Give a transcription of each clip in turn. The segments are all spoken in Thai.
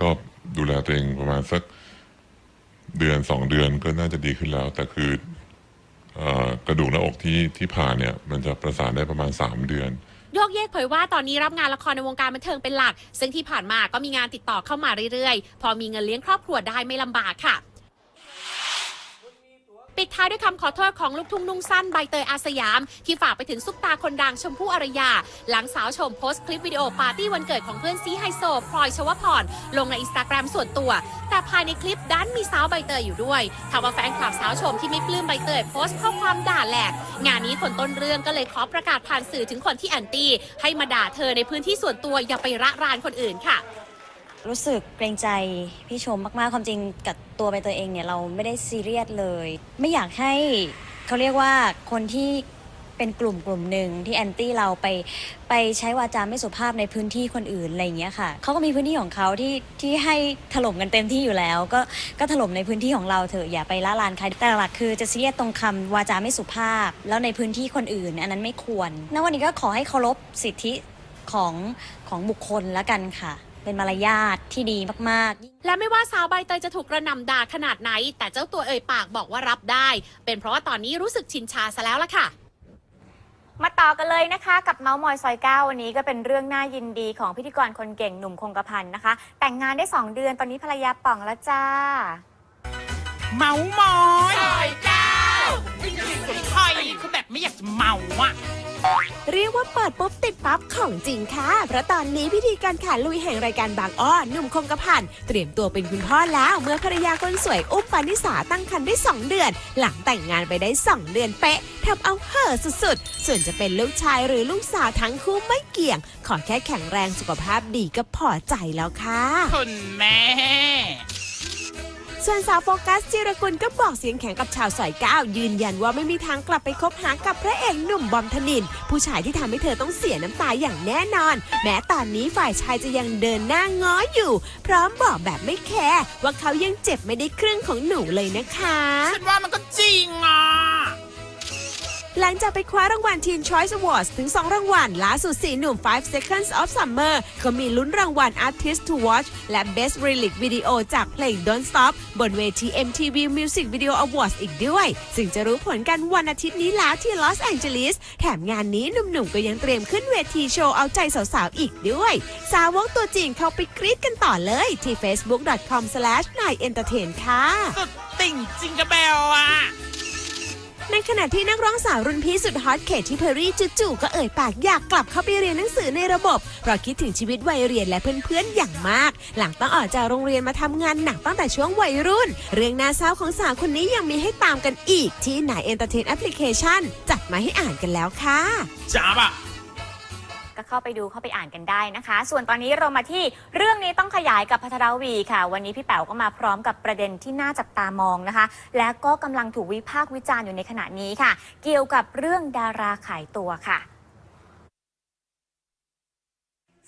ก็ดูแลตัวเองประมาณสักเดือนสองเดือนก็น่าจะดีขึ้นแล้ว แต่คืออกระดูกหน้าอกที่ที่ผ่าเนี่ย มันจะประสานได้ประมาณสามเดือน โยกเยกเผยว่าตอนนี้รับงานละครในวงการบันเทิงเป็นหลัก ซึ่งที่ผ่านมาก็มีงานติดต่อเข้ามาเรื่อยๆ พอมีเงินเลี้ยงครอบครัวได้ไม่ลำบากค่ะ ปิดท้ายด้วยคำขอโทษของลูกทุ่งนุ่งสั้นใบเตยอาสยาม ที่ฝากไปถึงซุปตาคนดังชมพู่อารยา หลังสาวชมโพสต์คลิปวิดีโอปาร์ตี้วันเกิดของเพื่อนซีไฮโซพลอยชวพร ลงในอินสตาแกรมส่วนตัว แต่ภายในคลิปดันมีสาวใบเตยอยู่ด้วยทำเอาแฟนคลับสาวชมที่ไม่ปลื้มใบเตยโพสต์ข้อความด่าแหลก งานนี้คนต้นเรื่องก็เลยขอประกาศผ่านสื่อถึงคนที่แอนตี้ให้มาด่าเธอในพื้นที่ส่วนตัวอย่าไประรานคนอื่นค่ะ รู้สึกเกรงใจพี่ชมมากๆ ความจริงกับตัวใบเตยเองเนี่ยเราไม่ได้ซีเรียสเลย ไม่อยากให้เขาเรียกว่าคนที่เป็นกลุ่มกลุ่มหนึ่งที่แอนตี้เราไปไปใช้วาจาไม่สุภาพในพื้นที่คนอื่นอะไรอย่างเงี้ยค่ะเขาก็มีพื้นที่ของเขาที่ที่ให้ถล่มกันเต็มที่อยู่แล้ว ก็ก็ถล่มในพื้นที่ของเราเถอะอย่าไปละลานใครแต่หลักคือจะซีเรียสตรงคำวาจาไม่สุภาพ แล้วในพื้นที่คนอื่น อันนั้นไม่ควรณวันนี้ก็ขอให้เคารพสิทธิของของบุคคลแล้วกันค่ะ เป็นมารยาทที่ดีมากๆ และไม่ว่าสาวใบเตยจะถูกกระหน่ำด่าขนาดไหน แต่เจ้าตัวเอ่ยปากบอกว่ารับได้ เป็นเพราะว่าตอนนี้รู้สึกชินชาซะแล้วล่ะค่ะมาต่อกันเลยนะคะ กับเมาส์มอยซอยเก้าวันนี้ก็เป็นเรื่องน่ายินดีของพิธีกรคนเก่งหนุ่มคงกระพันนะคะ แต่งงานได้ 2 เดือนตอนนี้ภรรยาป่องแล้วจ้า เมามอยซอยเก้าคอยคือแบบไม่อยากจะเมาอะ เรียกว่าเปิดปุ๊บติดปั๊บของจริงค่ะ เพราะตอนนี้พิธีการขาลุยแห่งรายการบางอ้อหนุ่มคงกระพันเตรียมตัวเป็นคุณพ่อแล้ว เมื่อภรรยาคนสวยอุ้มปานิสาตั้งครรภ์ได้ 2 เดือน หลังแต่งงานไปได้ 2 เดือนเป๊ะทำเอาเห่อสุดๆ ส่วนจะเป็นลูกชายหรือลูกสาวทั้งคู่ไม่เกี่ยง ขอแค่แข็งแรงสุขภาพดีก็พอใจแล้วค่ะคุณแม่ ส่วนสาวโฟกัสจิรกุลก็บอกเสียงแข็งกับชาวสอยก้าวยืนยันว่าไม่มีทางกลับไปคบหากับพระเอกหนุ่มบอมธนิน ผู้ชายที่ทำให้เธอต้องเสียน้ำตาอย่างแน่นอน แม้ตอนนี้ฝ่ายชายจะยังเดินหน้าง้ออยู่ พร้อมบอกแบบไม่แคร์ว่าเขายังเจ็บไม่ได้ครึ่งของหนูเลยนะคะ ฉันว่ามันก็จริงอะ หลังจากไปคว้ารางวัล Teen Choice Awards ถึง 2 รางวัลล่าสุดสีหนุ่ม 5 Seconds of Summer ก็มีลุ้นรางวัล Artist to Watch และ Best Relic Video จากเพลง Don't Stop บนเวที MTV Music Video Awards อีกด้วย ซึ่งจะรู้ผลกันวันอาทิตย์นี้แล้วที่ลอสแองเจลิสแถมงานนี้หนุ่มๆก็ยังเตรียมขึ้นเวทีโชว์เอาใจสาวๆอีกด้วย สาวกตัวจริงเข้าไปกรี๊ดกันต่อเลยที่ facebook.com/9entertain ค่ะ สุดติ่งจิงกระเบลอะ ในขณะที่นักร้องสาวรุ่นพี่สุดฮอตเคที่เพอรี่จู่ๆก็เอ่ยปากอยากกลับเข้าไปเรียนหนังสือในระบบ เพราะคิดถึงชีวิตวัยเรียนและเพื่อนๆอย่างมาก หลังต้องออกจากโรงเรียนมาทำงานหนักตั้งแต่ช่วงวัยรุ่น เรื่องน่าเศร้าของสาวคนนี้ยังมีให้ตามกันอีกที่ไหนเอนเตอร์เทนแอปพลิเคชันจัดมาให้อ่านกันแล้วค่ะจ้าบะ ก็เข้าไปดูเข้าไปอ่านกันได้นะคะ ส่วนตอนนี้เรามาที่เรื่องนี้ต้องขยายกับพัทรวีค่ะ วันนี้พี่แป๋วก็มาพร้อมกับประเด็นที่น่าจับตามองนะคะ และก็กำลังถูกวิพากษ์วิจารณ์อยู่ในขณะนี้ค่ะ เกี่ยวกับเรื่องดาราขายตัวค่ะ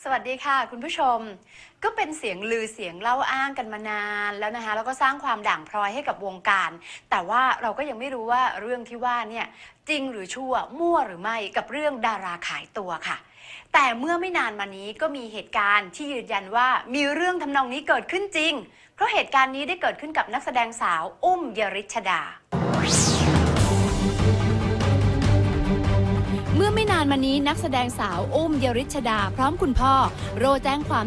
สวัสดีค่ะ คุณผู้ชม ก็เป็นเสียงลือเสียงเล่าอ้างกันมานานแล้วนะคะแล้วก็สร้างความด่างพร้อยให้กับวงการ แต่ว่าเราก็ยังไม่รู้ว่าเรื่องที่ว่าเนี่ยจริงหรือชั่วมั่วหรือไม่กับเรื่องดาราขายตัวค่ะ แต่เมื่อไม่นานมานี้ก็มีเหตุการณ์ที่ยืนยันว่ามีเรื่องทำนองนี้เกิดขึ้นจริง เพราะเหตุการณ์นี้ได้เกิดขึ้นกับนักแสดงสาวอุ้มยริชดา มานี้นักแสดงสาวอุ้มเยริชดา พร้อมคุณพ่อ โรแจ้งความ